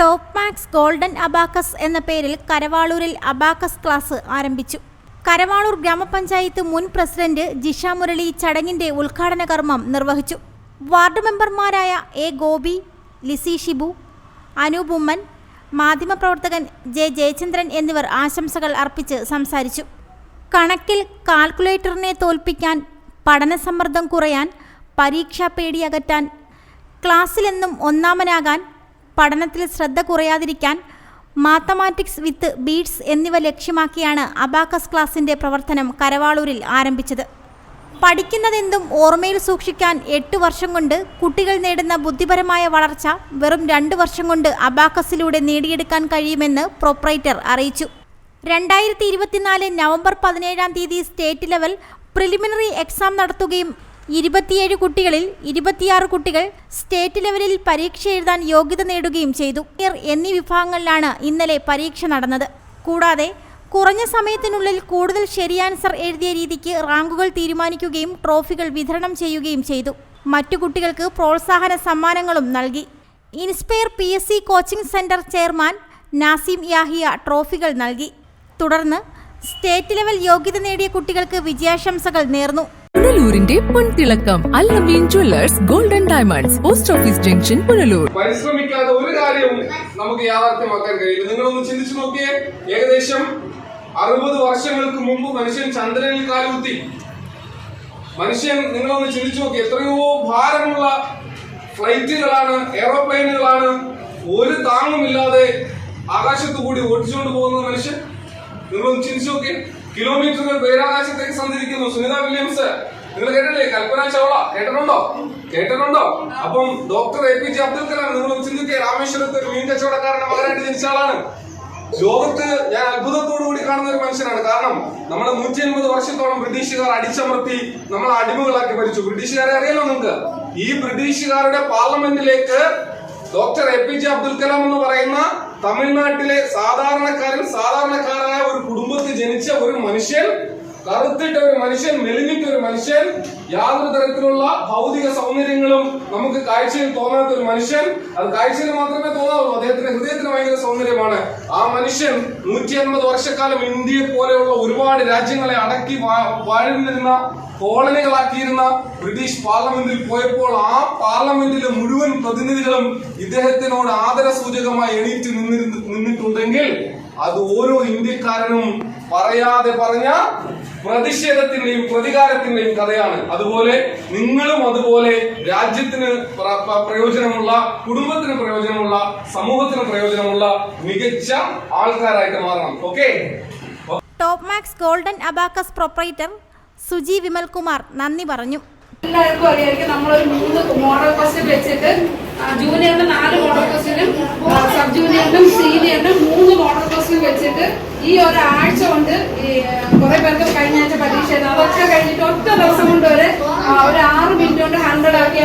Top max golden abacus എന്ന പേരിൽ കരവാളൂരിൽ abacus class ആരംഭിച്ചു. കരവാളൂർ ഗ്രാമപഞ്ചായത്ത് മുൻ പ്രസിഡന്റ് ജിഷ മുരളി ചടങ്ങിന്റെ ഉദ്ഘാടന കർമ്മം നിർവഹിച്ചു. വാർഡ് മെമ്പർമാരായ എ ഗോപി ലിസി ഷിബു അനൂപ് മാധ്യമപ്രവർത്തകൻ ജെ ജയചന്ദ്രൻ എന്നിവർ ആശംസകൾ അർപ്പിച്ച് സംസാരിച്ചു. കണക്കിൽ കാൽക്കുലേറ്ററിനെ തോൽപ്പിക്കാൻ പഠനസമ്മർദ്ദം കുറയാൻ പരീക്ഷാ പേടി അകറ്റാൻ ക്ലാസ്സിലെന്നും ഒന്നാമനാകാൻ പഠനത്തിൽ ശ്രദ്ധ കുറയാതിരിക്കാൻ മാത്തമാറ്റിക്സ് വിത്ത് ബീഡ്സ് എന്നിവ ലക്ഷ്യമാക്കിയാണ് അബാക്കസ് ക്ലാസിന്റെ പ്രവർത്തനം കരവാളൂരിൽ ആരംഭിച്ചത്. പഠിക്കുന്നതെന്തും ഓർമ്മയിൽ സൂക്ഷിക്കാൻ എട്ട് വർഷം കൊണ്ട് കുട്ടികൾ നേടുന്ന ബുദ്ധിപരമായ വളർച്ച വെറും രണ്ട് വർഷം കൊണ്ട് അബാക്കസിലൂടെ നേടിയെടുക്കാൻ കഴിയുമെന്ന് പ്രോപ്രൈറ്റർ അറിയിച്ചു. രണ്ടായിരത്തി ഇരുപത്തിനാല് നവംബർ പതിനേഴാം തീയതി സ്റ്റേറ്റ് ലെവൽ പ്രിലിമിനറി എക്സാം നടത്തുകയും ഇരുപത്തിയേഴ് കുട്ടികളിൽ ഇരുപത്തിയാറ് കുട്ടികൾ സ്റ്റേറ്റ് ലെവലിൽ പരീക്ഷ എഴുതാൻ യോഗ്യത നേടുകയും ചെയ്തു. എന്നീ വിഭാഗങ്ങളിലാണ് ഇന്നലെ പരീക്ഷ നടന്നത്. കൂടാതെ കുറഞ്ഞ സമയത്തിനുള്ളിൽ കൂടുതൽ ശരി ആൻസർ എഴുതിയ രീതിക്ക് റാങ്കുകൾ തീരുമാനിക്കുകയും ട്രോഫികൾ വിതരണം ചെയ്യുകയും ചെയ്തു. മറ്റു കുട്ടികൾക്ക് പ്രോത്സാഹന സമ്മാനങ്ങളും നൽകി. Inspire P S C coaching centre chairman Nasim Yahiya ട്രോഫികൾ നൽകി. തുടർന്ന് സ്റ്റേറ്റ് ലെവൽ യോഗ്യത നേടിയ കുട്ടികൾക്ക് വിജയാശംസകൾ നേർന്നു. പുനലൂരിന്റെ പൊൻതിളക്കം Allameen jewellers golden diamonds post office junction Punalur. പരിശ്രമിക്കാതെ ഒരു കാര്യവും നമുക്ക് യാഥാർത്ഥ്യമാക്കാൻ കഴിയില്ല. നിങ്ങളൊന്ന് ചിന്തിച്ചു നോക്കിയേ. ഏകദേശം അറുപത് വർഷങ്ങൾക്ക് മുമ്പ് മനുഷ്യൻ ചന്ദ്രനിൽ കാലുകുത്തി. മനുഷ്യൻ നിങ്ങളൊന്ന് ചിന്തിച്ചു നോക്കി എത്രയോ ഭാരമുള്ള ഫ്ലൈറ്റുകളാണ് എയറോപ്ലെയിനുകളാണ്. ഒരു താങ്ങുമില്ലാതെ ആകാശത്തു കൂടി ഓടിച്ചുകൊണ്ട് പോകുന്നത് മനുഷ്യൻ. നിങ്ങളൊന്ന് ചിന്തിച്ചു നോക്കി കിലോമീറ്ററുകൾ ബഹിരാകാശത്തേക്ക് സഞ്ചരിക്കുന്നു. സുനിത വില്യംസ് നിങ്ങൾ കേട്ടില്ലേ കൽപ്പന ചവള കേട്ടിട്ടുണ്ടോ? കേട്ടിട്ടുണ്ടോ? അപ്പം doctor A P J Abdul Kalam നിങ്ങൾ ചിന്തിക്കുക രാമേശ്വരത്ത് ഒരു മീൻ കച്ചവടക്കാരന്റെ മകനായിട്ട് ജനിച്ച ആളാണ് ലോകത്ത് ഞാൻ അത്ഭുതത്തോടു കൂടി കാണുന്ന ഒരു മനുഷ്യനാണ്. കാരണം നമ്മളെ നൂറ്റി അൻപത് വർഷത്തോളം ബ്രിട്ടീഷുകാർ അടിച്ചമർത്തി നമ്മളെ അടിമകളാക്കി ഭരിച്ചു. ബ്രിട്ടീഷുകാരെ അറിയാലോ നിങ്ങൾക്ക്? ഈ ബ്രിട്ടീഷുകാരുടെ പാർലമെന്റിലേക്ക് doctor A P J Abdul Kalam എന്ന് പറയുന്ന തമിഴ്നാട്ടിലെ സാധാരണക്കാരൻ സാധാരണക്കാരായ ഒരു കുടുംബത്തിൽ ജനിച്ച ഒരു മനുഷ്യൻ കറുത്തിട്ട ഒരു മനുഷ്യൻ മെലിഞ്ഞിട്ട ഒരു മനുഷ്യൻ യാതൊരു തരത്തിലുള്ള ഭൗതിക സൗന്ദര്യങ്ങളും നമുക്ക് കാഴ്ചയിൽ തോന്നാത്ത ഒരു മനുഷ്യൻ. അത് കാഴ്ചയിൽ മാത്രമേ തോന്നാവുള്ളൂ. അദ്ദേഹത്തിന്റെ ഹൃദയത്തിന് ഭയങ്കര സൗന്ദര്യമാണ്. ആ മനുഷ്യൻ നൂറ്റി അൻപത് വർഷക്കാലം ഇന്ത്യയെ പോലെയുള്ള ഒരുപാട് രാജ്യങ്ങളെ അടക്കി വാഴുന്നിരുന്ന കോളനികളാക്കിയിരുന്ന ബ്രിട്ടീഷ് പാർലമെന്റിൽ പോയപ്പോൾ ആ പാർലമെന്റിലെ മുഴുവൻ പ്രതിനിധികളും ഇദ്ദേഹത്തിനോട് ആദര സൂചകമായി എണീറ്റ് നിന്നിരുന്നു നിന്നിട്ടുണ്ടെങ്കിൽ അത് ഓരോ ഇന്ത്യക്കാരനും പറയാതെ പറഞ്ഞ പ്രതിഷേധത്തിന്റെയും പ്രതികാരത്തിന്റെയും കഥയാണ്. അതുപോലെ നിങ്ങളും അതുപോലെ രാജ്യത്തിന് പ്ര- പ്ര- പ്രയോജനമുള്ള കുടുംബത്തിന് പ്രയോജനമുള്ള സമൂഹത്തിന് പ്രയോജനമുള്ള മികച്ച ആൾക്കാരായിട്ട് മാറണം. Okay top max golden abacus proprietor Suji Vimalkumar നന്ദി പറഞ്ഞു. എല്ലാവർക്കും അറിയാമായിരിക്കും നമ്മളൊരു മൂന്ന് മോഡൽ ക്വസ്റ്റ്യൻ വെച്ചിട്ട് ജൂനിയറിന്റെ ജൂനിയറിന് നാല് മോഡൽ ക്വസ്റ്റ്യനും ആ, സബ് ജൂനിയറിനും സീനിയറിനും വെച്ചിട്ട് ഈ ഒരാഴ്ച കൊണ്ട് കുറെ പേർക്ക് കഴിഞ്ഞ ആഴ്ച പരീക്ഷ അതൊക്കെ കഴിഞ്ഞിട്ട് ഒറ്റ ദിവസം കൊണ്ട് വരെ ഒരു ആറ് മിനിറ്റ് കൊണ്ട് ഹൺഡ്രഡ് ആക്കിയ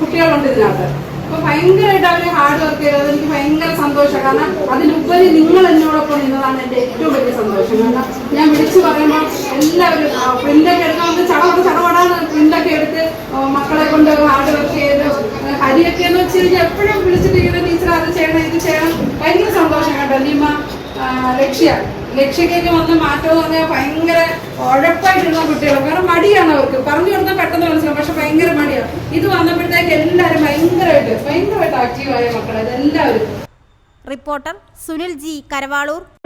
കുട്ടികളുണ്ട് ഇതിനകത്ത്. അപ്പൊ ഭയങ്കരമായിട്ട് അവർ ഹാർഡ് വർക്ക് ചെയ്തത് എനിക്ക് ഭയങ്കര സന്തോഷം. കാരണം അതിലുപരി നിങ്ങൾ എന്നോടൊപ്പം നിന്നതാണ് എന്റെ ഏറ്റവും വലിയ സന്തോഷം. കാരണം ഞാൻ വിളിച്ചു പറയുമ്പോൾ എല്ലാവരും പ്രിന്റൊക്കെ എടുക്കാൻ വന്ന് ചടവട ചടവടാന്ന് പ്രിന്റൊക്കെ എടുത്ത് മക്കളെ കൊണ്ട് ഹാർഡ് വർക്ക് ചെയ്ത് ഹരിയൊക്കെ എന്ന് വെച്ച് കഴിഞ്ഞാൽ എപ്പോഴും വിളിച്ചിട്ട് ഇങ്ങനെ ടീച്ചർ അത് ചെയ്യണം ഇത് ചെയ്യണം. ഭയങ്കര സന്തോഷം കേട്ടോ. നീമ ആ, ലക്ഷ്യ. ലക്ഷ്യക്കൊക്കെ വന്ന മാറ്റം എന്ന് പറഞ്ഞാൽ ഭയങ്കര ഉഴപ്പായിട്ടുള്ള കുട്ടികൾ കാരണം മടിയാണ് അവർക്ക്. പറഞ്ഞു കൊടുത്താൽ പെട്ടെന്ന് മനസ്സിലാവും. പക്ഷെ ഭയങ്കര മടിയാണ് ഇത് വന്നപ്പോഴത്തേക്ക് എല്ലാവരും ഭയങ്കരമായിട്ട് ഭയങ്കരമായിട്ട് ആക്റ്റീവായ മക്കളായത് എല്ലാവരും റിപ്പോർട്ടർ സുനിൽ ജി കരവാളൂർ.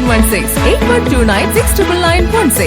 916 8129 69916.